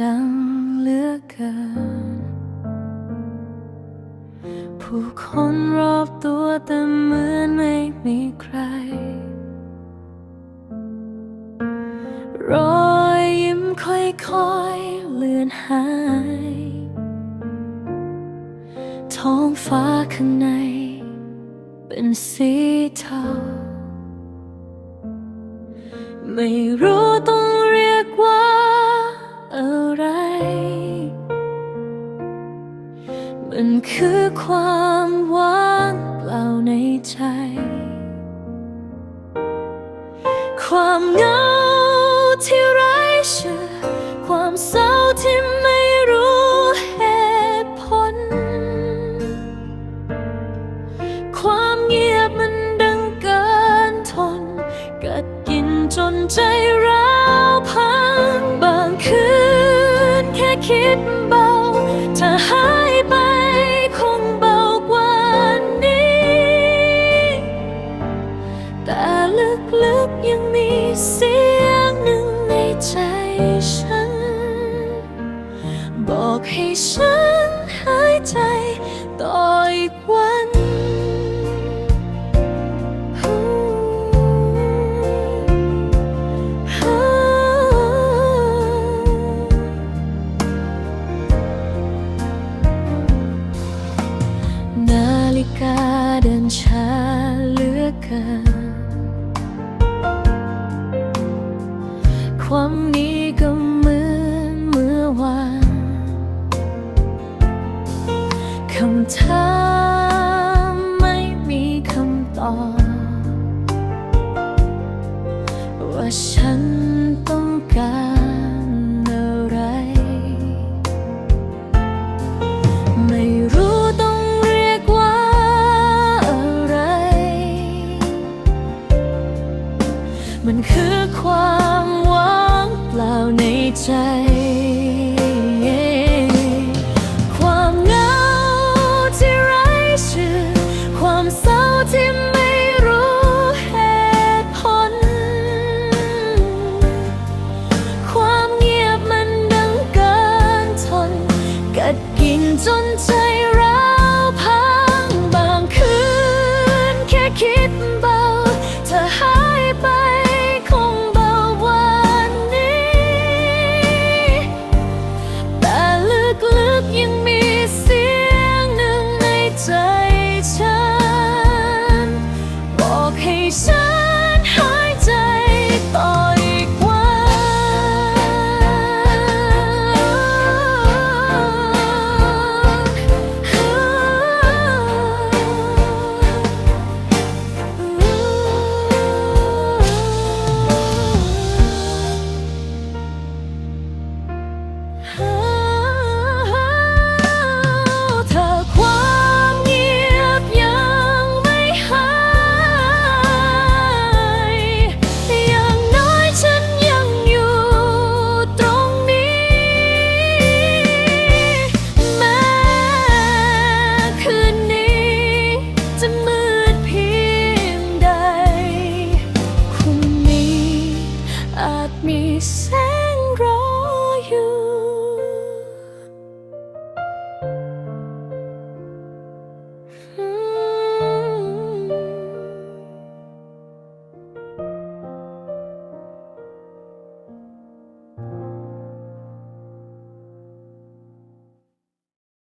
ดังเหลือเกิน ผู้คนรอบตัวแต่เหมือนไม่มีใคร รอยยิ้มค่อยๆเลือนหาย ท้องฟ้าข้างใน เป็นสีเทาไม่รู้ต้อง มันคือความว่างเปล่าในใจ ความเหงาที่ไร้ชื่อ ความเศร้าที่ไม่รู้เหตุผล ความเงียบมันดังเกินทน กัดกินจนใจร้าวพัง บางคืนแค่คิดเบาถ้าหาย ลือเกิน ความนี้ก็เหมือนเมื่อวานคำถามไม่มีคำตอบ ว่าฉัน มันคือความว่างเปล่าในใจ